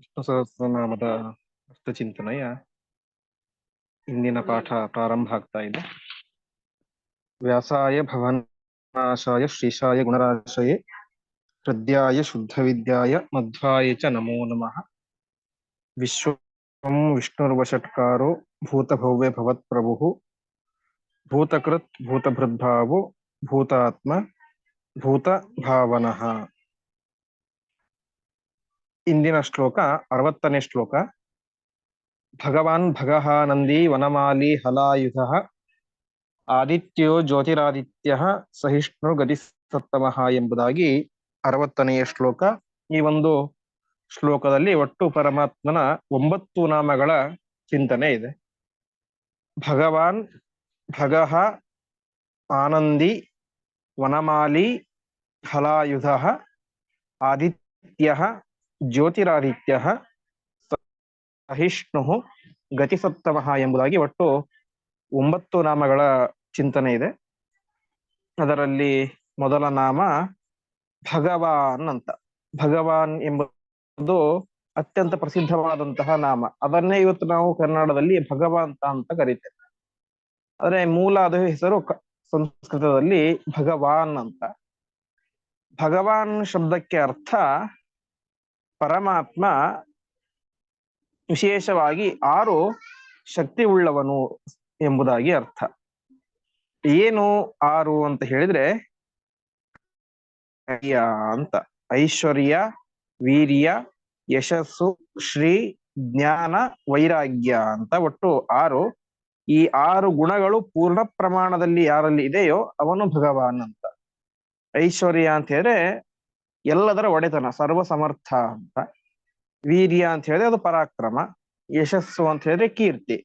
ವಿಷ್ಣು ಸಹಸ್ರನಾಮದ ಚಿಂತನೆಯ ಇಂದಿನ ಪಾಠ ಪ್ರಾರಂಭ ಆಗ್ತಾ ಇದೆ ವ್ಯಾಸಾಯ ಭವನಾಶಾಯ ಶ್ರೀಶಾಯ ಗುಣರಾಶಯೇ ಹೃದಯಾಯ ಶುದ್ಧ ವಿದ್ಯಾಯ ಮಧ್ವಾಯ ಚ ನಮೋ ನಮಃ ವಿಶ್ವಂ ವಿಷ್ಣುರ್ವಷಟ್ಕಾರೋ ಭೂತಭವ್ಯ ಭವತ್ಪ್ರಭುಃ ಭೂತಕೃತ್ ಭೂತಭೃದ್ಭಾವೋ ಭೂತಾತ್ಮ ಭೂತ ಭಾವನಃ ಇಂದಿನ ಶ್ಲೋಕ, ಅರವತ್ತನೇ ಶ್ಲೋಕ. ಭಗವಾನ್ ಭಗಹಾನಂದಿ ವನಮಾಲಿ ಹಲಾಯುಧ ಆದಿತ್ಯೋ ಜ್ಯೋತಿರಾದಿತ್ಯ ಸಹಿಷ್ಣು ಗತಿ ಸತ್ತಮಃ ಎಂಬುದಾಗಿ ಅರವತ್ತನೆಯ ಶ್ಲೋಕ. ಈ ಒಂದು ಶ್ಲೋಕದಲ್ಲಿ ಒಟ್ಟು ಪರಮಾತ್ಮನ ಒಂಬತ್ತು ನಾಮಗಳ ಚಿಂತನೆ ಇದೆ. ಭಗವಾನ್ ಭಗಹ ಆನಂದಿ ವನಮಾಲಿ ಹಲಾಯುಧ ಆದಿತ್ಯ ಜ್ಯೋತಿರಾದಿತ್ಯ ಸಹಿಷ್ಣು ಗತಿಸತ್ತಮಃ ಎಂಬುದಾಗಿ ಒಟ್ಟು ಒಂಬತ್ತು ನಾಮಗಳ ಚಿಂತನೆ ಇದೆ. ಅದರಲ್ಲಿ ಮೊದಲ ನಾಮ ಭಗವಾನ್ ಅಂತ. ಭಗವಾನ್ ಎಂಬುದು ಅತ್ಯಂತ ಪ್ರಸಿದ್ಧವಾದಂತಹ ನಾಮ. ಅದನ್ನೇ ಇವತ್ತು ನಾವು ಕನ್ನಡದಲ್ಲಿ ಭಗವಂತ ಅಂತ ಕರಿತೇವೆ. ಆದ್ರೆ ಮೂಲ ಅದು ಹೆಸರು ಸಂಸ್ಕೃತದಲ್ಲಿ ಭಗವಾನ್ ಅಂತ. ಭಗವಾನ್ ಶಬ್ದಕ್ಕೆ ಅರ್ಥ ಪರಮಾತ್ಮ ವಿಶೇಷವಾಗಿ ಆರು ಶಕ್ತಿ ಉಳ್ಳವನು ಎಂಬುದಾಗಿ ಅರ್ಥ. ಏನು ಆರು ಅಂತ ಹೇಳಿದ್ರೆ ಅಂತ. ಐಶ್ವರ್ಯ, ವೀರ್ಯ, ಯಶಸ್ಸು, ಶ್ರೀ, ಜ್ಞಾನ, ವೈರಾಗ್ಯ ಅಂತ ಒಟ್ಟು ಆರು. ಈ ಆರು ಗುಣಗಳು ಪೂರ್ಣ ಪ್ರಮಾಣದಲ್ಲಿ ಯಾರಲ್ಲಿ ಇದೆಯೋ ಅವನು ಭಗವಾನ್ ಅಂತ. ಐಶ್ವರ್ಯ ಅಂತ ಹೇಳಿದ್ರೆ ಎಲ್ಲದರ ಒಡೆತನ ಸರ್ವ ಸಮರ್ಥ ಅಂತ. ವೀರ್ಯ ಅಂತ ಹೇಳಿದ್ರೆ ಅದು ಪರಾಕ್ರಮ, ಯಶಸ್ಸು ಅಂತ ಹೇಳಿದ್ರೆ ಕೀರ್ತಿ.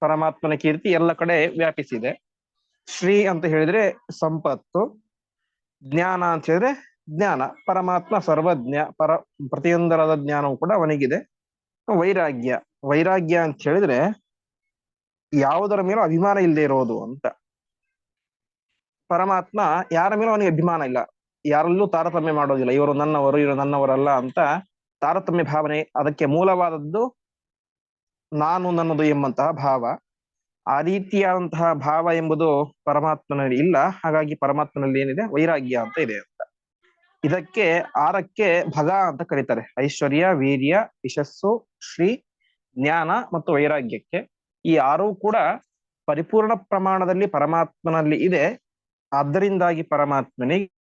ಪರಮಾತ್ಮನ ಕೀರ್ತಿ ಎಲ್ಲ ಕಡೆ ವ್ಯಾಪಿಸಿದೆ. ಶ್ರೀ ಅಂತ ಹೇಳಿದ್ರೆ ಸಂಪತ್ತು, ಜ್ಞಾನ ಅಂತ ಹೇಳಿದ್ರೆ ಜ್ಞಾನ. ಪರಮಾತ್ಮ ಸರ್ವಜ್ಞ, ಪರ, ಪ್ರತಿಯೊಂದರದ ಜ್ಞಾನವು ಕೂಡ ಅವನಿಗಿದೆ. ವೈರಾಗ್ಯ ವೈರಾಗ್ಯ ಅಂತ ಹೇಳಿದ್ರೆ ಯಾವುದರ ಮೇಲೂ ಅಭಿಮಾನ ಇಲ್ಲದೆ ಇರೋದು ಅಂತ. ಪರಮಾತ್ಮ ಯಾರ ಮೇಲೂ ಅವನಿಗೆ ಅಭಿಮಾನ ಇಲ್ಲ. ಯಾರಲ್ಲೂ ತಾರತಮ್ಯ ಮಾಡೋದಿಲ್ಲ. ಇವರು ನನ್ನವರು, ಇವರು ನನ್ನವರಲ್ಲ ಅಂತ ತಾರತಮ್ಯ ಭಾವನೆ ಅದಕ್ಕೆ ಮೂಲವಾದದ್ದು ನಾನು ನನ್ನದು ಎಂಬಂತಹ ಭಾವ. ಆ ರೀತಿಯಾದಂತಹ ಭಾವ ಎಂಬುದು ಪರಮಾತ್ಮನಲ್ಲಿ ಇಲ್ಲ. ಹಾಗಾಗಿ ಪರಮಾತ್ಮನಲ್ಲಿ ಏನಿದೆ? ವೈರಾಗ್ಯ ಅಂತ ಇದೆ ಅಂತ. ಇದಕ್ಕೆ ಆರಕ್ಕೆ ಭಗ ಅಂತ ಕರೀತಾರೆ. ಐಶ್ವರ್ಯ, ವೀರ್ಯ, ಯಶಸ್ಸು, ಶ್ರೀ, ಜ್ಞಾನ ಮತ್ತು ವೈರಾಗ್ಯಕ್ಕೆ. ಈ ಆರು ಕೂಡ ಪರಿಪೂರ್ಣ ಪ್ರಮಾಣದಲ್ಲಿ ಪರಮಾತ್ಮನಲ್ಲಿ ಇದೆ. ಆದ್ದರಿಂದಾಗಿ ಪರಮಾತ್ಮನಿಗೆ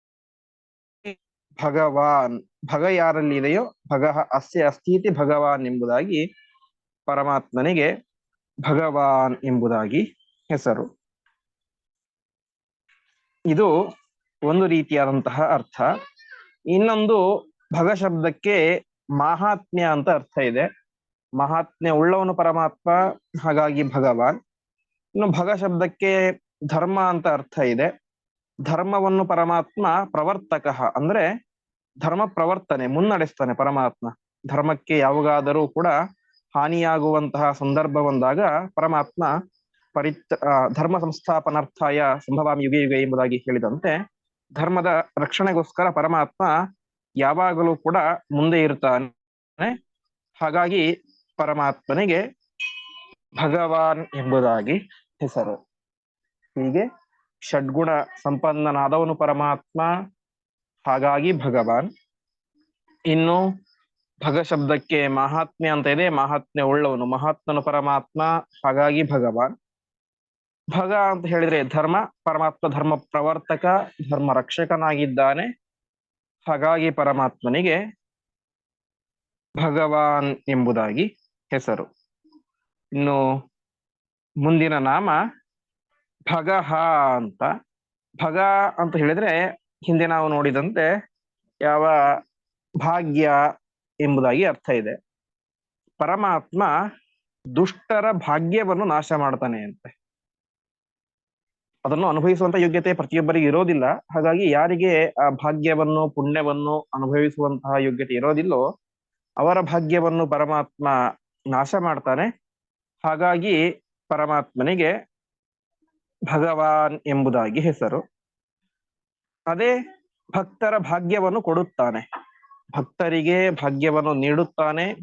ಭಗವಾನ್, ಭಗ ಯಾರಲ್ಲಿ ಇದೆಯೋ, ಭಗ ಅಸ್ಯ ಅಸ್ಥಿತಿ ಭಗವಾನ್ ಎಂಬುದಾಗಿ ಪರಮಾತ್ಮನಿಗೆ ಭಗವಾನ್ ಎಂಬುದಾಗಿ ಹೆಸರು. ಇದು ಒಂದು ರೀತಿಯಾದಂತಹ ಅರ್ಥ. ಇನ್ನೊಂದು ಭಗ ಶಬ್ದಕ್ಕೆ ಮಾಹಾತ್ಮ್ಯ ಅಂತ ಅರ್ಥ ಇದೆ. ಮಹಾತ್ಮ್ಯ ಉಳ್ಳವನು ಪರಮಾತ್ಮ, ಹಾಗಾಗಿ ಭಗವಾನ್. ಇನ್ನು ಭಗ ಶಬ್ದಕ್ಕೆ ಧರ್ಮ ಅಂತ ಅರ್ಥ ಇದೆ. ಧರ್ಮವನ್ನು ಪರಮಾತ್ಮ ಪ್ರವರ್ತಕ ಅಂದ್ರೆ ಧರ್ಮ ಪ್ರವರ್ತನೆ, ಮುನ್ನಡೆಸ್ತಾನೆ ಪರಮಾತ್ಮ. ಧರ್ಮಕ್ಕೆ ಯಾವಾಗಾದರೂ ಕೂಡ ಹಾನಿಯಾಗುವಂತಹ ಸಂದರ್ಭ ಬಂದಾಗ ಪರಮಾತ್ಮ ಪರಿತ್ ಧರ್ಮ ಸಂಸ್ಥಾಪನಾರ್ಥಾಯ ಸಂಭವಾಮಿ ಯುಗ ಯುಗ ಎಂಬುದಾಗಿ ಹೇಳಿದಂತೆ ಧರ್ಮದ ರಕ್ಷಣೆಗೋಸ್ಕರ ಪರಮಾತ್ಮ ಯಾವಾಗಲೂ ಕೂಡ ಮುಂದೆ ಇರ್ತಾನೆ ಹಾಗಾಗಿ ಪರಮಾತ್ಮನಿಗೆ ಭಗವಾನ್ ಎಂಬುದಾಗಿ ಹೆಸರು. ಹೀಗೆ ಷಡ್ಗುಣ ಸಂಪನ್ನನಾದವನು ಪರಮಾತ್ಮ. ಹಾಗಾಗಿ ಭಗವಾನ್. ಇನ್ನು ಭಗ ಶಬ್ದಕ್ಕೆ ಮಹಾತ್ಮೆ ಅಂತ ಇದೆ ಮಹಾತ್ಮೆ ಉಳ್ಳವನು, ಮಹಾತ್ಮನು ಪರಮಾತ್ಮ, ಹಾಗಾಗಿ ಭಗವಾನ್. ಭಗ ಅಂತ ಹೇಳಿದ್ರೆ ಧರ್ಮ, ಪರಮಾತ್ಮ ಧರ್ಮ ಪ್ರವರ್ತಕ ಧರ್ಮ ರಕ್ಷಕನಾಗಿದ್ದಾನೆ ಹಾಗಾಗಿ ಪರಮಾತ್ಮನಿಗೆ ಭಗವಾನ್ ಎಂಬುದಾಗಿ ಹೆಸರು. ಇನ್ನು ಮುಂದಿನ ನಾಮ ಭಗಹ ಅಂತ. ಭಗ ಅಂತ ಹೇಳಿದ್ರೆ ಹಿಂದೆ ನಾವು ನೋಡಿದಂತೆ ಯಾವ ಭಾಗ್ಯ ಎಂಬುದಾಗಿ ಅರ್ಥ ಇದೆ. ಪರಮಾತ್ಮ ದುಷ್ಟರ ಭಾಗ್ಯವನ್ನು ನಾಶ ಮಾಡ್ತಾನೆ ಅಂತೆ. ಅದನ್ನು ಅನುಭವಿಸುವಂತ ಯೋಗ್ಯತೆ ಪ್ರತಿಯೊಬ್ಬರಿಗೆ ಇರೋದಿಲ್ಲ. ಹಾಗಾಗಿ ಯಾರಿಗೆ ಆ ಭಾಗ್ಯವನ್ನು, ಪುಣ್ಯವನ್ನು ಅನುಭವಿಸುವಂತಹ ಯೋಗ್ಯತೆ ಇರೋದಿಲ್ಲೋ ಅವರ ಭಾಗ್ಯವನ್ನು ಪರಮಾತ್ಮ ನಾಶ ಮಾಡ್ತಾನೆ. ಹಾಗಾಗಿ ಪರಮಾತ್ಮನಿಗೆ ಭಗವಾನ್ ಎಂಬುದಾಗಿ ಹೆಸರು. ಅದೇ ಭಕ್ತರ ಭಾಗ್ಯವನ್ನು ಕೊಡುತ್ತಾನೆ. ಭಕ್ತರಿಗೆ ಭಾಗ್ಯವನ್ನು ನೀಡುತ್ತಾನೆ.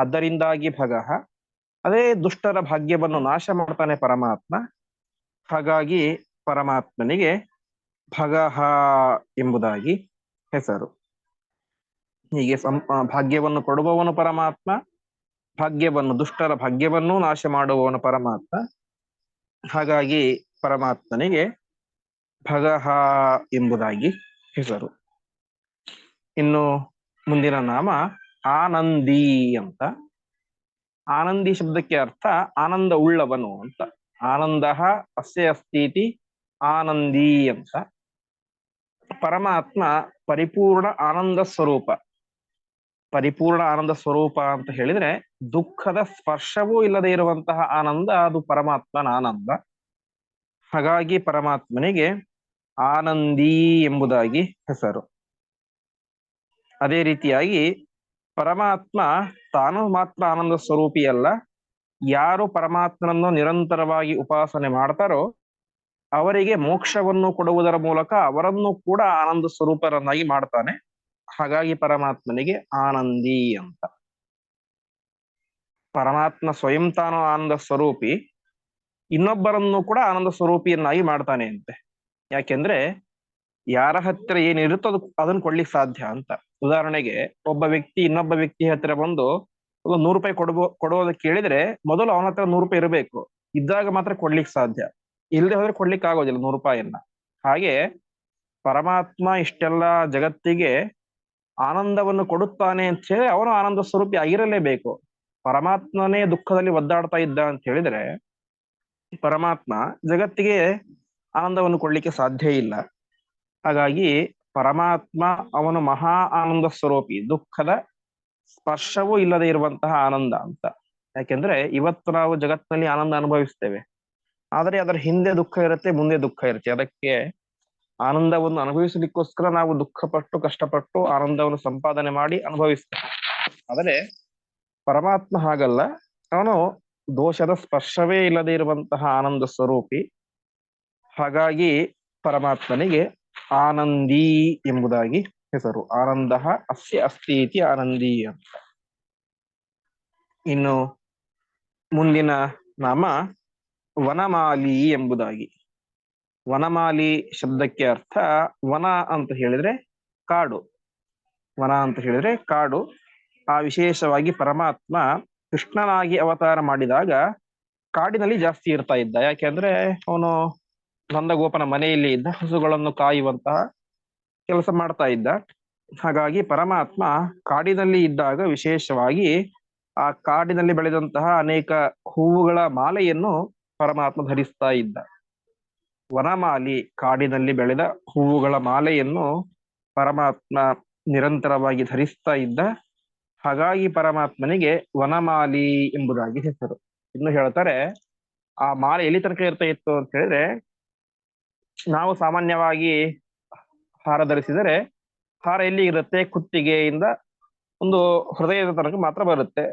ಅದರಿಂದಾಗಿ ಭಗಃ, ಅದೇ ದುಷ್ಟರ ಭಾಗ್ಯವನ್ನು ನಾಶ ಮಾಡ್ತಾನೆ ಪರಮಾತ್ಮ. ಹಾಗಾಗಿ ಪರಮಾತ್ಮನಿಗೆ ಭಗಹ ಎಂಬುದಾಗಿ ಹೆಸರು. ಹೀಗೆ ಸಂ ಭಾಗ್ಯವನ್ನು ಕೊಡುವವನು ಪರಮಾತ್ಮ, ಭಾಗ್ಯವನ್ನು ದುಷ್ಟರ ಭಾಗ್ಯವನ್ನು ನಾಶ ಮಾಡುವವನು ಪರಮಾತ್ಮ. ಹಾಗಾಗಿ ಪರಮಾತ್ಮನಿಗೆ ಭಗಹ ಎಂಬುದಾಗಿ ಹೆಸರು. ಇನ್ನು ಮುಂದಿನ ನಾಮ ಆನಂದಿ ಅಂತ. ಆನಂದಿ ಶಬ್ದಕ್ಕೆ ಅರ್ಥ ಆನಂದ ಉಳ್ಳವನು ಅಂತ. ಆನಂದ ಅಸ್ಯ ಅಸ್ತೀತಿ ಆನಂದಿ ಅಂತ. ಪರಮಾತ್ಮ ಪರಿಪೂರ್ಣ ಆನಂದ ಸ್ವರೂಪ. ಪರಿಪೂರ್ಣ ಆನಂದ ಸ್ವರೂಪ ಅಂತ ಹೇಳಿದ್ರೆ ದುಃಖದ ಸ್ಪರ್ಶವೂ ಇಲ್ಲದೆ ಇರುವಂತಹ ಆನಂದ ಅದು ಪರಮಾತ್ಮನ ಆನಂದ. ಹಾಗಾಗಿ ಪರಮಾತ್ಮನಿಗೆ ಆನಂದಿ ಎಂಬುದಾಗಿ ಹೆಸರು. ಅದೇ ರೀತಿಯಾಗಿ ಪರಮಾತ್ಮ ತಾನು ಮಾತ್ರ ಆನಂದ ಸ್ವರೂಪಿಯಲ್ಲ ಯಾರು ಪರಮಾತ್ಮನನ್ನು ನಿರಂತರವಾಗಿ ಉಪಾಸನೆ ಮಾಡ್ತಾರೋ ಅವರಿಗೆ ಮೋಕ್ಷವನ್ನು ಕೊಡುವುದರ ಮೂಲಕ ಅವರನ್ನು ಕೂಡ ಆನಂದ ಸ್ವರೂಪರನ್ನಾಗಿ ಮಾಡ್ತಾನೆ. ಹಾಗಾಗಿ ಪರಮಾತ್ಮನಿಗೆ ಆನಂದಿ ಅಂತ. ಪರಮಾತ್ಮ ಸ್ವಯಂ ತಾನು ಆನಂದ ಸ್ವರೂಪಿ ಇನ್ನೊಬ್ಬರನ್ನು ಕೂಡ ಆನಂದ ಸ್ವರೂಪಿಯನ್ನಾಗಿ ಮಾಡ್ತಾನೆ ಅಂತೆ. ಯಾಕೆಂದ್ರೆ ಯಾರ ಹತ್ತಿರ ಏನಿರುತ್ತೋ ಅದು ಅದನ್ನ ಕೊಡ್ಲಿಕ್ಕೆ ಸಾಧ್ಯ ಅಂತ. ಉದಾಹರಣೆಗೆ ಒಬ್ಬ ವ್ಯಕ್ತಿ ಇನ್ನೊಬ್ಬ ವ್ಯಕ್ತಿ ಹತ್ತಿರ ಬಂದು ಒಂದು ನೂರು ರೂಪಾಯಿ ಕೊಡ್ಬೋ ಕೊಡೋದಕ್ಕೆ ಕೇಳಿದ್ರೆ ಮೊದಲು ಅವನ ಹತ್ರ ನೂರು ರೂಪಾಯಿ ಇರಬೇಕು. ಇದ್ದಾಗ ಮಾತ್ರ ಕೊಡ್ಲಿಕ್ಕೆ ಸಾಧ್ಯ. ಇಲ್ಲದೆ ಹೋದ್ರೆ ಕೊಡ್ಲಿಕ್ಕೆ ಆಗೋದಿಲ್ಲ ನೂರು ರೂಪಾಯಿಯನ್ನ. ಹಾಗೆ ಪರಮಾತ್ಮ ಇಷ್ಟೆಲ್ಲ ಜಗತ್ತಿಗೆ ಆನಂದವನ್ನು ಕೊಡುತ್ತಾನೆ ಅಂತ ಹೇಳಿ ಅವನು ಆನಂದ ಸ್ವರೂಪಿ ಆಗಿರಲೇಬೇಕು. ಪರಮಾತ್ಮನೇ ದುಃಖದಲ್ಲಿ ಒದ್ದಾಡ್ತಾ ಇದ್ದ ಅಂತ ಹೇಳಿದ್ರೆ ಪರಮಾತ್ಮ ಜಗತ್ತಿಗೆ ಆನಂದವನ್ನು ಕೊಡ್ಲಿಕ್ಕೆ ಸಾಧ್ಯ ಇಲ್ಲ. ಹಾಗಾಗಿ ಪರಮಾತ್ಮ ಅವನು ಮಹಾ ಆನಂದ ಸ್ವರೂಪಿ, ದುಃಖದ ಸ್ಪರ್ಶವೂ ಇಲ್ಲದೆ ಇರುವಂತಹ ಆನಂದ ಅಂತ. ಯಾಕೆಂದ್ರೆ ಇವತ್ತು ನಾವು ಜಗತ್ತಿನಲ್ಲಿ ಆನಂದ ಅನುಭವಿಸ್ತೇವೆ. ಆದರೆ ಅದರ ಹಿಂದೆ ದುಃಖ ಇರುತ್ತೆ, ಮುಂದೆ ದುಃಖ ಇರುತ್ತೆ. ಅದಕ್ಕೆ ಆನಂದವನ್ನು ಅನುಭವಿಸಲಿಕ್ಕೋಸ್ಕರ ನಾವು ದುಃಖಪಟ್ಟು, ಕಷ್ಟಪಟ್ಟು ಆನಂದವನ್ನು ಸಂಪಾದನೆ ಮಾಡಿ ಅನುಭವಿಸ್ತೇವೆ. ಆದರೆ ಪರಮಾತ್ಮ ಹಾಗಲ್ಲ. ಅವನು ದೋಷದ ಸ್ಪರ್ಶವೇ ಇಲ್ಲದೆ ಇರುವಂತಹ ಆನಂದ ಸ್ವರೂಪಿ, ಹಾಗಾಗಿ ಪರಮಾತ್ಮನಿಗೆ ಆನಂದಿ ಎಂಬುದಾಗಿ ಹೆಸರು. ಆನಂದ ಅಸ್ಯ ಅಸ್ತಿ ಇತಿ ಆನಂದಿ ಅಂತ. ಇನ್ನು ಮುಂದಿನ ನಾಮ ವನಮಾಲಿ ಎಂಬುದಾಗಿ. ವನಮಾಲಿ ಶಬ್ದಕ್ಕೆ ಅರ್ಥ ವನ ಅಂತ ಹೇಳಿದ್ರೆ ಕಾಡು. ವನ ಅಂತ ಹೇಳಿದ್ರೆ ಕಾಡು. ಆ ವಿಶೇಷವಾಗಿ ಪರಮಾತ್ಮ ಕೃಷ್ಣನಾಗಿ ಅವತಾರ ಮಾಡಿದಾಗ ಕಾಡಿನಲ್ಲಿ ಜಾಸ್ತಿ ಇರ್ತಾ ಇದ್ದ. ಯಾಕೆಂದ್ರೆ ಅವನು ನಂದಗೋಪನ ಮನೆಯಲ್ಲಿ ಇದ್ದ, ಹಸುಗಳನ್ನು ಕಾಯುವಂತಹ ಕೆಲಸ ಮಾಡ್ತಾ ಇದ್ದ. ಹಾಗಾಗಿ ಪರಮಾತ್ಮ ಕಾಡಿನಲ್ಲಿ ಇದ್ದಾಗ ವಿಶೇಷವಾಗಿ ಆ ಕಾಡಿನಲ್ಲಿ ಬೆಳೆದಂತಹ ಅನೇಕ ಹೂವುಗಳ ಮಾಲೆಯನ್ನು ಪರಮಾತ್ಮ ಧರಿಸ್ತಾ ಇದ್ದ. ವನಮಾಲಿ ಕಾಡಿನಲ್ಲಿ ಬೆಳೆದ ಹೂವುಗಳ ಮಾಲೆಯನ್ನು ಪರಮಾತ್ಮ ನಿರಂತರವಾಗಿ ಧರಿಸ್ತಾ ಇದ್ದ. ಹಾಗಾಗಿ ಪರಮಾತ್ಮನಿಗೆ ವನಮಾಲಿ ಎಂಬುದಾಗಿ ಹೆಸರು. ಇನ್ನು ಹೇಳ್ತಾರೆ, ಆ ಮಾಲೆ ಎಲ್ಲಿ ತನಕ ಇರ್ತಾ ಇತ್ತು ಅಂತ ಹೇಳಿದ್ರೆ, ನಾವು ಸಾಮಾನ್ಯವಾಗಿ ಹಾರ ಧರಿಸಿದರೆ, ಹಾರ ಎಲ್ಲಿ ಇರುತ್ತೆ? ಕುತ್ತಿಗೆಯಿಂದ ಒಂದು ಹೃದಯದ ತನಕ ಮಾತ್ರ ಬರುತ್ತೆ.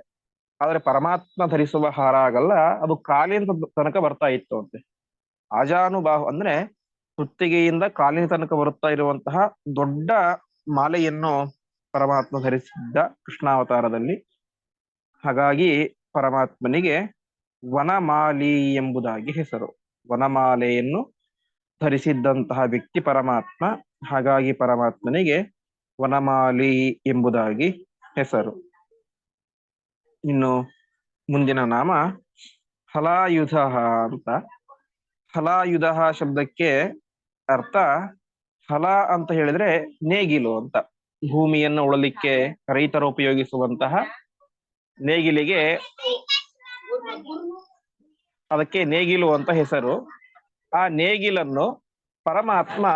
ಆದರೆ ಪರಮಾತ್ಮ ಧರಿಸುವ ಹಾರ ಆಗಲ್ಲ, ಅದು ಕಾಲಿನ ತನಕ ಬರ್ತಾ ಇತ್ತು ಅಂತೆ. ಆಜಾನುಬಾಹು ಅಂದ್ರೆ ಕುತ್ತಿಗೆಯಿಂದ ಕಾಲಿನ ತನಕ ಬರುತ್ತಾ ಇರುವಂತಹ ದೊಡ್ಡ ಮಾಲೆಯನ್ನು ಪರಮಾತ್ಮ ಧರಿಸಿದ್ದ ಕೃಷ್ಣಾವತಾರದಲ್ಲಿ. ಹಾಗಾಗಿ ಪರಮಾತ್ಮನಿಗೆ ವನಮಾಲಿ ಎಂಬುದಾಗಿ ಹೆಸರು. ವನಮಾಲೆಯನ್ನು ಧರಿಸಿದ್ದಂತಹ ವ್ಯಕ್ತಿ ಪರಮಾತ್ಮ. ಹಾಗಾಗಿ ಪರಮಾತ್ಮನಿಗೆ ವನಮಾಲಿ ಎಂಬುದಾಗಿ ಹೆಸರು. ಇನ್ನು ಮುಂದಿನ ನಾಮ ಹಲಾಯುಧ ಅಂತ. ಹಲಾಯುಧ ಶಬ್ದಕ್ಕೆ ಅರ್ಥ ಹಲ ಅಂತ ಹೇಳಿದ್ರೆ ನೇಗಿಲು ಅಂತ. ಭೂಮಿಯನ್ನು ಉಳಲಿಕ್ಕೆ ರೈತರು ಉಪಯೋಗಿಸುವಂತಹ ನೇಗಿಲಿಗೆ ಅದಕ್ಕೆ ನೇಗಿಲು ಅಂತ ಹೆಸರು. ಆ ನೇಗಿಲನ್ನು ಪರಮಾತ್ಮ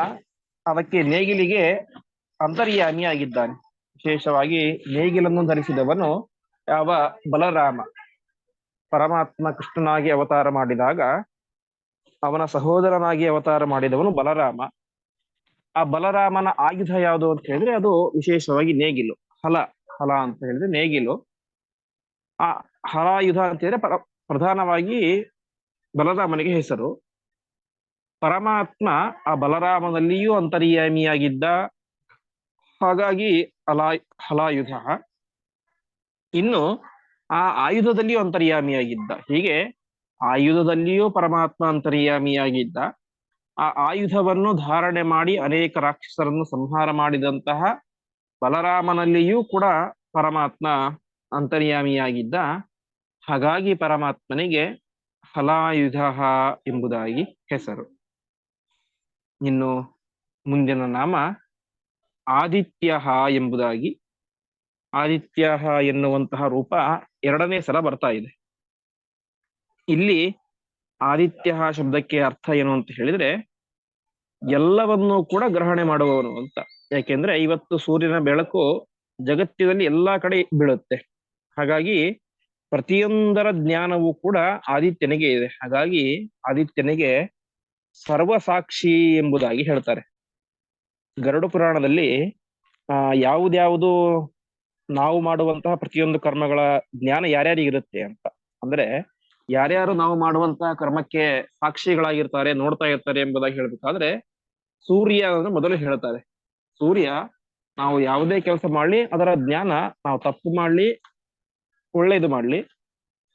ಅದಕ್ಕೆ ನೇಗಿಲಿಗೆ ಅಂತರ್ಯಾಮಿಯಾಗಿದ್ದಾನೆ. ವಿಶೇಷವಾಗಿ ನೇಗಿಲನ್ನು ಧರಿಸಿದವನು ಯಾವ ಬಲರಾಮ. ಪರಮಾತ್ಮ ಕೃಷ್ಣನಾಗಿ ಅವತಾರ ಮಾಡಿದಾಗ ಅವನ ಸಹೋದರನಾಗಿ ಅವತಾರ ಮಾಡಿದವನು ಬಲರಾಮ. ಆ ಬಲರಾಮನ ಆಯುಧ ಯಾವುದು ಅಂತ ಹೇಳಿದ್ರೆ ಅದು ವಿಶೇಷವಾಗಿ ನೇಗಿಲು, ಹಲ ಹಲ ಅಂತ ಹೇಳಿದ್ರೆ ನೇಗಿಲು. ಆ ಹಲಾಯುಧ ಅಂತ ಹೇಳಿದ್ರೆ ಪರ, ಪ್ರಧಾನವಾಗಿ ಬಲರಾಮನಿಗೆ ಹೆಸರು. ಪರಮಾತ್ಮ ಆ ಬಲರಾಮನಲ್ಲಿಯೂ ಅಂತರ್ಯಾಮಿಯಾಗಿದ್ದ, ಹಾಗಾಗಿ ಹಲಾ, ಹಲಾಯುಧ. ಇನ್ನು ಆ ಆಯುಧದಲ್ಲಿಯೂ ಅಂತರ್ಯಾಮಿಯಾಗಿದ್ದ. ಹೀಗೆ ಆಯುಧದಲ್ಲಿಯೂ ಪರಮಾತ್ಮ ಅಂತರ್ಯಾಮಿಯಾಗಿದ್ದ. ಆ ಆಯುಧವನ್ನು ಧಾರಣೆ ಮಾಡಿ ಅನೇಕ ರಾಕ್ಷಸರನ್ನು ಸಂಹಾರ ಮಾಡಿದಂತಹ ಬಲರಾಮನಲ್ಲಿಯೂ ಕೂಡ ಪರಮಾತ್ಮ ಅಂತರ್ಯಾಮಿಯಾಗಿದ್ದ. ಹಾಗಾಗಿ ಪರಮಾತ್ಮನಿಗೆ ಹಲಾಯುಧ ಎಂಬುದಾಗಿ ಹೆಸರು. ಇನ್ನು ಮುಂದಿನ ನಾಮ ಆದಿತ್ಯ ಎಂಬುದಾಗಿ. ಆದಿತ್ಯ ಎನ್ನುವಂತಹ ರೂಪ ಎರಡನೇ ಸಲ ಬರ್ತಾ ಇದೆ. ಇಲ್ಲಿ ಆದಿತ್ಯ ಶಬ್ದಕ್ಕೆ ಅರ್ಥ ಏನು ಅಂತ ಹೇಳಿದ್ರೆ, ಎಲ್ಲವನ್ನೂ ಕೂಡ ಗ್ರಹಣೆ ಮಾಡುವವನು ಅಂತ. ಯಾಕೆಂದ್ರೆ ಇವತ್ತು ಸೂರ್ಯನ ಬೆಳಕು ಜಗತ್ತಿನಲ್ಲಿ ಎಲ್ಲಾ ಕಡೆ ಬೀಳುತ್ತೆ. ಹಾಗಾಗಿ ಪ್ರತಿಯೊಂದರ ಜ್ಞಾನವೂ ಕೂಡ ಆದಿತ್ಯನಿಗೆ ಇದೆ. ಹಾಗಾಗಿ ಆದಿತ್ಯನಿಗೆ ಸರ್ವಸಾಕ್ಷಿ ಎಂಬುದಾಗಿ ಹೇಳ್ತಾರೆ. ಗರುಡ ಪುರಾಣದಲ್ಲಿ, ಆ, ಯಾವುದ್ಯಾವುದು ನಾವು ಮಾಡುವಂತಹ ಪ್ರತಿಯೊಂದು ಕರ್ಮಗಳ ಜ್ಞಾನ ಯಾರ್ಯಾರಿಗಿರುತ್ತೆ ಅಂತ. ಅಂದ್ರೆ ಯಾರ್ಯಾರು ನಾವು ಮಾಡುವಂತಹ ಕರ್ಮಕ್ಕೆ ಸಾಕ್ಷಿಗಳಾಗಿರ್ತಾರೆ, ನೋಡ್ತಾ ಇರ್ತಾರೆ ಎಂಬುದಾಗಿ ಹೇಳ್ಬೇಕಾದ್ರೆ, ಸೂರ್ಯ ಮೊದಲು ಹೇಳ್ತಾರೆ. ಸೂರ್ಯ, ನಾವು ಯಾವುದೇ ಕೆಲಸ ಮಾಡ್ಲಿ, ಅದರ ಜ್ಞಾನ ನಾವು ತಪ್ಪು ಮಾಡ್ಲಿ ಒಳ್ಳೇದು ಮಾಡ್ಲಿ,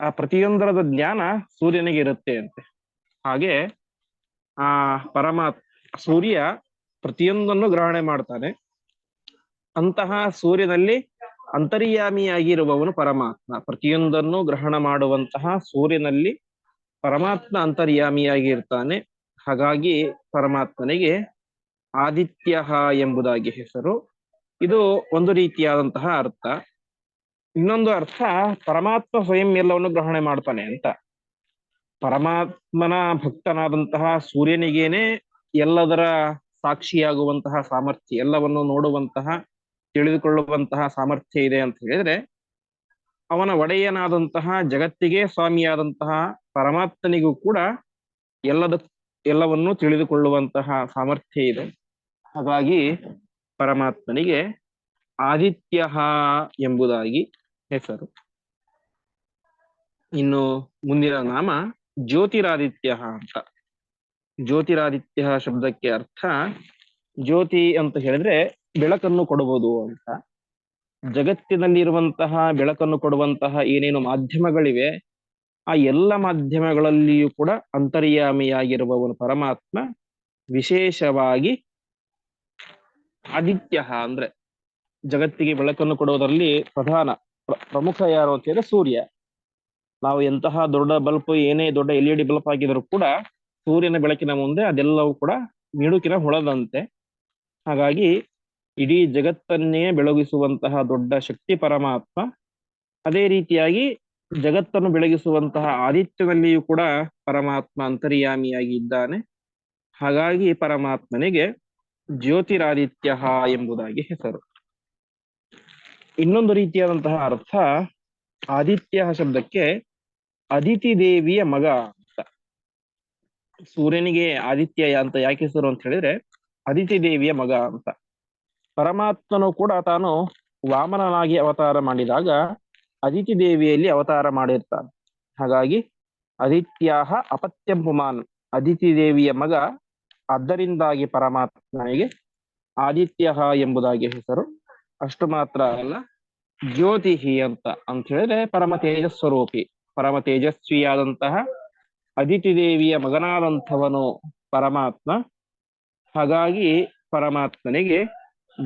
ಆ ಪ್ರತಿಯೊಂದರದ ಜ್ಞಾನ ಸೂರ್ಯನಿಗೆ ಇರುತ್ತೆ ಅಂತೆ. ಹಾಗೆ, ಆ ಪರಮಾತ್ ಸೂರ್ಯ ಪ್ರತಿಯೊಂದನ್ನು ಗ್ರಹಣೆ ಮಾಡ್ತಾನೆ. ಅಂತಹ ಸೂರ್ಯನಲ್ಲಿ ಅಂತರ್ಯಾಮಿಯಾಗಿರುವವನು ಪರಮಾತ್ಮ. ಪ್ರತಿಯೊಂದನ್ನು ಗ್ರಹಣ ಮಾಡುವಂತಹ ಸೂರ್ಯನಲ್ಲಿ ಪರಮಾತ್ಮ ಅಂತರ್ಯಾಮಿಯಾಗಿರ್ತಾನೆ. ಹಾಗಾಗಿ ಪರಮಾತ್ಮನಿಗೆ ಆದಿತ್ಯ ಎಂಬುದಾಗಿ ಹೆಸರು. ಇದು ಒಂದು ರೀತಿಯಾದಂತಹ ಅರ್ಥ. ಇನ್ನೊಂದು ಅರ್ಥ, ಪರಮಾತ್ಮ ಸ್ವಯಂ ಎಲ್ಲವನ್ನು ಗ್ರಹಣೆ ಮಾಡ್ತಾನೆ ಅಂತ. ಪರಮಾತ್ಮನ ಭಕ್ತನಾದಂತಹ ಸೂರ್ಯನಿಗೇನೆ ಎಲ್ಲದರ ಸಾಕ್ಷಿಯಾಗುವಂತಹ ಸಾಮರ್ಥ್ಯ, ಎಲ್ಲವನ್ನು ನೋಡುವಂತಹ ತಿಳಿದುಕೊಳ್ಳುವಂತಹ ಸಾಮರ್ಥ್ಯ ಇದೆ ಅಂತ ಹೇಳಿದ್ರೆ, ಅವನ ಒಡೆಯನಾದಂತಹ ಜಗತ್ತಿಗೆ ಸ್ವಾಮಿಯಾದಂತಹ ಪರಮಾತ್ಮನಿಗೂ ಕೂಡ ಎಲ್ಲದ, ಎಲ್ಲವನ್ನೂ ತಿಳಿದುಕೊಳ್ಳುವಂತಹ ಸಾಮರ್ಥ್ಯ ಇದೆ. ಹಾಗಾಗಿ ಪರಮಾತ್ಮನಿಗೆ ಆದಿತ್ಯ ಎಂಬುದಾಗಿ ಹೆಸರು. ಇನ್ನು ಮುಂದಿನ ನಾಮ ಜ್ಯೋತಿರಾದಿತ್ಯ ಅಂತ. ಜ್ಯೋತಿರಾದಿತ್ಯ ಶಬ್ದಕ್ಕೆ ಅರ್ಥ ಜ್ಯೋತಿ ಅಂತ ಹೇಳಿದ್ರೆ ಬೆಳಕನ್ನು ಕೊಡಬಹುದು ಅಂತ. ಜಗತ್ತಿನಲ್ಲಿರುವಂತಹ ಬೆಳಕನ್ನು ಕೊಡುವಂತಹ ಏನೇನು ಮಾಧ್ಯಮಗಳಿವೆ, ಆ ಎಲ್ಲ ಮಾಧ್ಯಮಗಳಲ್ಲಿಯೂ ಕೂಡ ಅಂತರ್ಯಾಮಿಯಾಗಿರುವವನು ಪರಮಾತ್ಮ ವಿಶೇಷವಾಗಿ ಆದಿತ್ಯ ಅಂದ್ರೆ ಜಗತ್ತಿಗೆ ಬೆಳಕನ್ನು ಕೊಡುವುದರಲ್ಲಿ ಪ್ರಧಾನ, ಪ್ರ- ಪ್ರಮುಖ ಯಾರು ಅಂತ ಹೇಳಿದ್ರೆ ಸೂರ್ಯ. ನಾವು ಎಂತಹ ದೊಡ್ಡ ಬಲ್ಬ್ ಏನೇ ದೊಡ್ಡ ಎಲ್ ಇ ಡಿ ಬಲ್ಬ್ ಆಗಿದ್ರು ಕೂಡ ಸೂರ್ಯನ ಬೆಳಕಿನ ಮುಂದೆ ಅದೆಲ್ಲವೂ ಕೂಡ ಮಿಡುಕಿನ ಹೊಳದಂತೆ. ಹಾಗಾಗಿ ಇಡೀ ಜಗತ್ತನ್ನೇ ಬೆಳಗಿಸುವಂತಹ ದೊಡ್ಡ ಶಕ್ತಿ ಪರಮಾತ್ಮ, ಅದೇ ರೀತಿಯಾಗಿ ಜಗತ್ತನ್ನು ಬೆಳಗಿಸುವಂತಹ ಆದಿತ್ಯದಲ್ಲಿಯೂ ಕೂಡ ಪರಮಾತ್ಮ ಅಂತರ್ಯಾಮಿಯಾಗಿ ಇದ್ದಾನೆ ಹಾಗಾಗಿ ಪರಮಾತ್ಮನಿಗೆ ಜ್ಯೋತಿರಾದಿತ್ಯ ಎಂಬುದಾಗಿ ಹೆಸರು. ಇನ್ನೊಂದು ರೀತಿಯಾದಂತಹ ಅರ್ಥ ಆದಿತ್ಯ ಶಬ್ದಕ್ಕೆ ಅದಿತಿ ದೇವಿಯ ಮಗ ಅಂತ. ಸೂರ್ಯನಿಗೆ ಆದಿತ್ಯ ಅಂತ ಯಾಕೆ ಹೆಸರು ಅಂತ ಹೇಳಿದ್ರೆ ಅದಿತಿ ದೇವಿಯ ಮಗ ಅಂತ. ಪರಮಾತ್ಮನು ಕೂಡ ತಾನು ವಾಮನನಾಗಿ ಅವತಾರ ಮಾಡಿದಾಗ ಅದಿತಿ ದೇವಿಯಲ್ಲಿ ಅವತಾರ ಮಾಡಿರ್ತಾನೆ. ಹಾಗಾಗಿ ಅದಿತ್ಯಾಹ ಅಪತ್ಯಂ ಪುಮಾನ್ ಅದಿತಿ ದೇವಿಯ ಮಗ ಅದರಿಂದಾಗಿ ಪರಮಾತ್ಮನಿಗೆ ಆದಿತ್ಯ ಎಂಬುದಾಗಿ ಹೆಸರು. ಅಷ್ಟು ಮಾತ್ರ ಅಲ್ಲ, ಜ್ಯೋತಿಹಿ ಅಂತ ಅಂತ ಹೇಳಿದ್ರೆ ಪರಮ ತೇಜಸ್ವರೂಪಿ, ಪರಮ ತೇಜಸ್ವಿಯಾದಂತಹ ಅದಿತಿ ದೇವಿಯ ಮಗನಾದಂಥವನು ಪರಮಾತ್ಮ. ಹಾಗಾಗಿ ಪರಮಾತ್ಮನಿಗೆ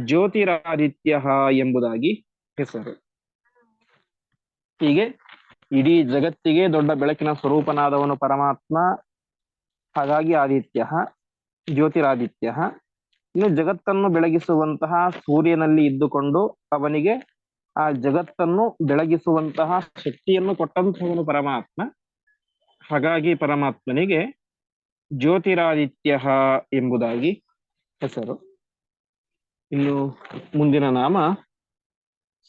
ಜ್ಯೋತಿರಾದಿತ್ಯ ಎಂಬುದಾಗಿ ಹೆಸರು. ಹೀಗೆ ಇಡೀ ಜಗತ್ತಿಗೆ ದೊಡ್ಡ ಬೆಳಕಿನ ಸ್ವರೂಪನಾದವನು ಪರಮಾತ್ಮ, ಹಾಗಾಗಿ ಆದಿತ್ಯ ಜ್ಯೋತಿರಾದಿತ್ಯ ಇನ್ನು ಜಗತ್ತನ್ನು ಬೆಳಗಿಸುವಂತಹ ಸೂರ್ಯನಲ್ಲಿ ಇದ್ದುಕೊಂಡು ಅವನಿಗೆ ಆ ಜಗತ್ತನ್ನು ಬೆಳಗಿಸುವಂತಹ ಶಕ್ತಿಯನ್ನು ಕೊಟ್ಟಂತಹವನು ಪರಮಾತ್ಮ. ಹಾಗಾಗಿ ಪರಮಾತ್ಮನಿಗೆ ಜ್ಯೋತಿರಾದಿತ್ಯ ಎಂಬುದಾಗಿ ಹೆಸರು. ಇನ್ನು ಮುಂದಿನ ನಾಮ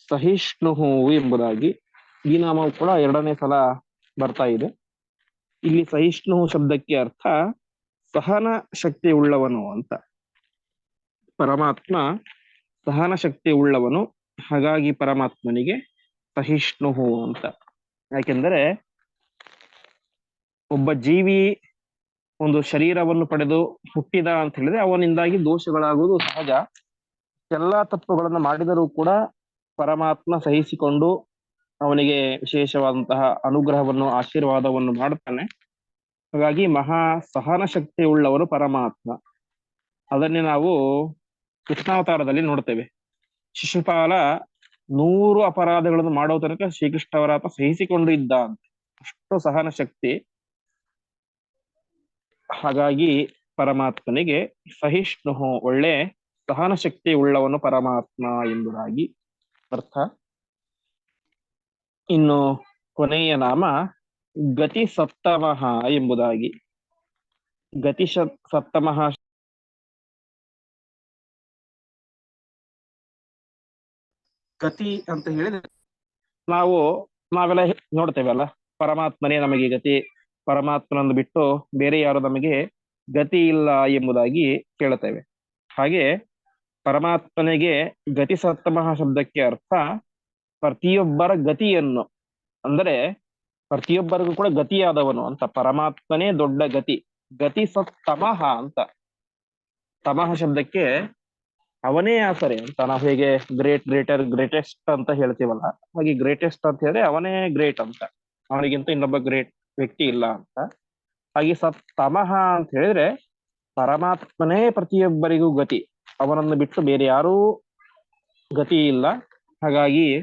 ಸಹಿಷ್ಣು ಎಂಬುದಾಗಿ ಈ ನಾಮವು ಕೂಡ ಎರಡನೇ ಸಲ ಬರ್ತಾ ಇದೆ. ಇಲ್ಲಿ ಸಹಿಷ್ಣು ಶಬ್ದಕ್ಕೆ ಅರ್ಥ ಸಹನ ಶಕ್ತಿ ಉಳ್ಳವನು ಅಂತ. ಪರಮಾತ್ಮ ಸಹನ ಶಕ್ತಿ ಉಳ್ಳವನು, ಹಾಗಾಗಿ ಪರಮಾತ್ಮನಿಗೆ ಸಹಿಷ್ಣು ಅಂತ. ಯಾಕೆಂದರೆ ಒಬ್ಬ ಜೀವಿ ಒಂದು ಶರೀರವನ್ನು ಪಡೆದು ಹುಟ್ಟಿದ ಅಂತ ಹೇಳಿದ್ರೆ ಅವನಿಂದಾಗಿ ದೋಷಗಳಾಗುವುದು ಸಹಜ. ಇಷ್ಟೆಲ್ಲಾ ತಪ್ಪುಗಳನ್ನು ಮಾಡಿದರೂ ಕೂಡ ಪರಮಾತ್ಮ ಸಹಿಸಿಕೊಂಡು ಅವನಿಗೆ ವಿಶೇಷವಾದಂತಹ ಅನುಗ್ರಹವನ್ನು, ಆಶೀರ್ವಾದವನ್ನು ಮಾಡುತ್ತಾನೆ ಹಾಗಾಗಿ ಮಹಾ ಸಹನ ಶಕ್ತಿ ಉಳ್ಳವರು ಪರಮಾತ್ಮ. ಅದನ್ನೇ ನಾವು ಕೃಷ್ಣಾವತಾರದಲ್ಲಿ ನೋಡ್ತೇವೆ. ಶಿಶುಪಾಲ ನೂರು ಅಪರಾಧಗಳನ್ನು ಮಾಡೋ ತನಕ ಶ್ರೀಕೃಷ್ಣವರಾತ ಸಹಿಸಿಕೊಂಡು ಇದ್ದ ಅಂತ ಅಷ್ಟು ಸಹನ ಶಕ್ತಿ ಹಾಗಾಗಿ ಪರಮಾತ್ಮನಿಗೆ ಸಹಿಷ್ಣು, ಒಳ್ಳೆ ಸಹನ ಶಕ್ತಿ ಉಳ್ಳವನು ಪರಮಾತ್ಮ ಎಂಬುದಾಗಿ ಅರ್ಥ. ಇನ್ನು ಕೊನೆಯ ನಾಮ ಗತಿ ಸಪ್ತಮಃ ಎಂಬುದಾಗಿ. ಗತಿ ಸಪ್ತಮಃ ಗತಿ ಅಂತ ಹೇಳಿದ್ರೆ ನಾವು ನಾವೆಲ್ಲ ನೋಡ್ತೇವಲ್ಲ ಪರಮಾತ್ಮನೇ ನಮಗೆ ಗತಿ, ಪರಮಾತ್ಮನನ್ನು ಬಿಟ್ಟು ಬೇರೆ ಯಾರು ನಮಗೆ ಗತಿ ಇಲ್ಲ ಎಂಬುದಾಗಿ ಕೇಳುತ್ತೇವೆ. ಹಾಗೆ ಪರಮಾತ್ಮನಿಗೆ ಗತಿ ಸಪ್ತಮಃ ಶಬ್ದಕ್ಕೆ ಅರ್ಥ ಪ್ರತಿಯೊಬ್ಬರ ಗತಿಯನ್ನು. ಅಂದರೆ ಪ್ರತಿಯೊಬ್ಬರಿಗೂ ಕೂಡ ಗತಿಯಾದವನು ಅಂತ. ಪರಮಾತ್ಮನೇ ದೊಡ್ಡ ಗತಿ. ಗತಿ ಸತ್ತಮಃ ಅಂತ. ತಮಃ ಶಬ್ದಕ್ಕೆ ಅವನೇ ಆಸರೆ ಅಂತ. ನಾವು ಹೇಗೆ ಗ್ರೇಟ್ ಗ್ರೇಟರ್ ಗ್ರೇಟೆಸ್ಟ್ ಅಂತ ಹೇಳ್ತೀವಲ್ಲ, ಹಾಗೆ ಗ್ರೇಟೆಸ್ಟ್ ಅಂತ ಹೇಳಿದ್ರೆ ಅವನೇ ಗ್ರೇಟ್ ಅಂತ. ಅವನಿಗಿಂತ ಇನ್ನೊಬ್ಬ ಗ್ರೇಟ್ ವ್ಯಕ್ತಿ ಇಲ್ಲ ಅಂತ. ಹಾಗೆ ಸತ್ತಮಃ ಅಂತ ಹೇಳಿದ್ರೆ ಪರಮಾತ್ಮನೇ ಪ್ರತಿಯೊಬ್ಬರಿಗೂ ಗತಿ. ಅವನನ್ನು ಬಿಟ್ಟು ಬೇರೆ ಯಾರೂ ಗತಿ ಇಲ್ಲ ಹಾಗಾಗಿ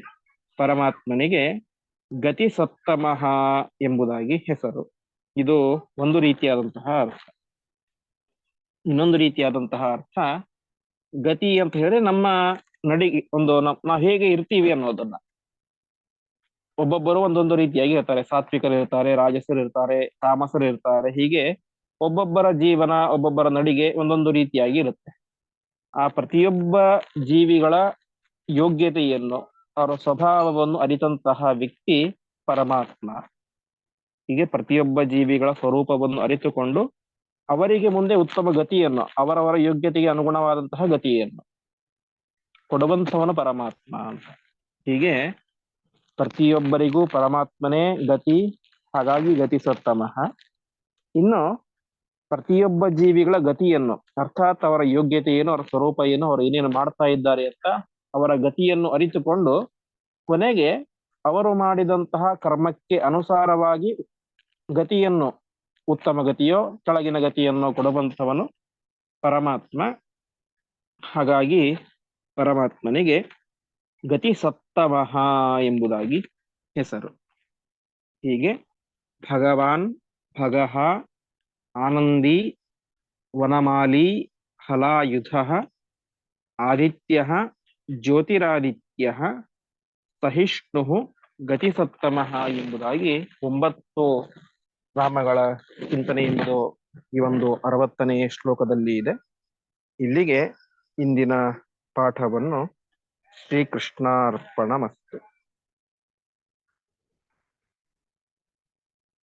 ಪರಮಾತ್ಮನಿಗೆ ಗತಿ ಸತ್ತಮಃ ಎಂಬುದಾಗಿ ಹೆಸರು. ಇದು ಒಂದು ರೀತಿಯಾದಂತಹ ಅರ್ಥ. ಇನ್ನೊಂದು ರೀತಿಯಾದಂತಹ ಅರ್ಥ, ಗತಿ ಅಂತ ಹೇಳಿದ್ರೆ ನಮ್ಮ ನಡಿ ಒಂದು ನಾವು ಹೇಗೆ ಇರ್ತೀವಿ ಅನ್ನೋದನ್ನ. ಒಬ್ಬೊಬ್ಬರು ಒಂದೊಂದು ರೀತಿಯಾಗಿ ಇರ್ತಾರೆ. ಸಾತ್ವಿಕರು ಇರ್ತಾರೆ, ರಾಜಸರು ಇರ್ತಾರೆ, ತಾಮಸರು ಇರ್ತಾರೆ. ಹೀಗೆ ಒಬ್ಬೊಬ್ಬರ ಜೀವನ, ಒಬ್ಬೊಬ್ಬರ ನಡಿಗೆ ಒಂದೊಂದು ರೀತಿಯಾಗಿ ಇರುತ್ತೆ. ಆ ಪ್ರತಿಯೊಬ್ಬ ಜೀವಿಗಳ ಯೋಗ್ಯತೆಯನ್ನು, ಅವರ ಸ್ವಭಾವವನ್ನು ಅರಿತಂತಹ ವ್ಯಕ್ತಿ ಪರಮಾತ್ಮ. ಹೀಗೆ ಪ್ರತಿಯೊಬ್ಬ ಜೀವಿಗಳ ಸ್ವರೂಪವನ್ನು ಅರಿತುಕೊಂಡು ಅವರಿಗೆ ಮುಂದೆ ಉತ್ತಮ ಗತಿಯನ್ನು, ಅವರವರ ಯೋಗ್ಯತೆಗೆ ಅನುಗುಣವಾದಂತಹ ಗತಿಯನ್ನು ಕೊಡುವಂಥವನು ಪರಮಾತ್ಮ ಅಂತ. ಹೀಗೆ ಪ್ರತಿಯೊಬ್ಬರಿಗೂ ಪರಮಾತ್ಮನೇ ಗತಿ, ಹಾಗಾಗಿ ಗತಿ ಸತ್ತಮಃ ಇನ್ನು ಪ್ರತಿಯೊಬ್ಬ ಜೀವಿಗಳ ಗತಿಯನ್ನು, ಅರ್ಥಾತ್ ಅವರ ಯೋಗ್ಯತೆಯನ್ನು ಅವರ ಸ್ವರೂಪ ಏನು ಅವರು ಏನೇನು ಮಾಡ್ತಾ ಇದ್ದಾರೆ ಅಂತ ಅವರ ಗತಿಯನ್ನು ಅರಿತುಕೊಂಡು ಕೊನೆಗೆ ಅವರು ಮಾಡಿದಂತಹ ಕರ್ಮಕ್ಕೆ ಅನುಸಾರವಾಗಿ ಗತಿಯನ್ನು, ಉತ್ತಮ ಗತಿಯೋ, ಕೆಳಗಿನ ಗತಿಯನ್ನು ಕೊಡುವಂಥವನು ಪರಮಾತ್ಮ. ಹಾಗಾಗಿ ಪರಮಾತ್ಮನಿಗೆ ಗತಿ ಸತ್ತಮಃ ಎಂಬುದಾಗಿ ಹೆಸರು. ಹೀಗೆ ಭಗವಾನ್ ಭಗಃ ಆನಂದಿ, ವನಮಾಲಿ, ಹಲಾಯುಧ, ಆದಿತ್ಯ, ಜ್ಯೋತಿರಾದಿತ್ಯ ಸಹಿಷ್ಣು ಗತಿಸತ್ತಮಃ ಎಂಬುದಾಗಿ ಒಂಬತ್ತು ರಾಮಗಳ ಚಿಂತನೆ ಎಂಬುದು ಈ ಒಂದು ಅರವತ್ತನೇ ಶ್ಲೋಕದಲ್ಲಿ ಇದೆ. ಇಲ್ಲಿಗೆ ಇಂದಿನ ಪಾಠವನ್ನು ಶ್ರೀಕೃಷ್ಣಾರ್ಪಣ ಮಸ್ತು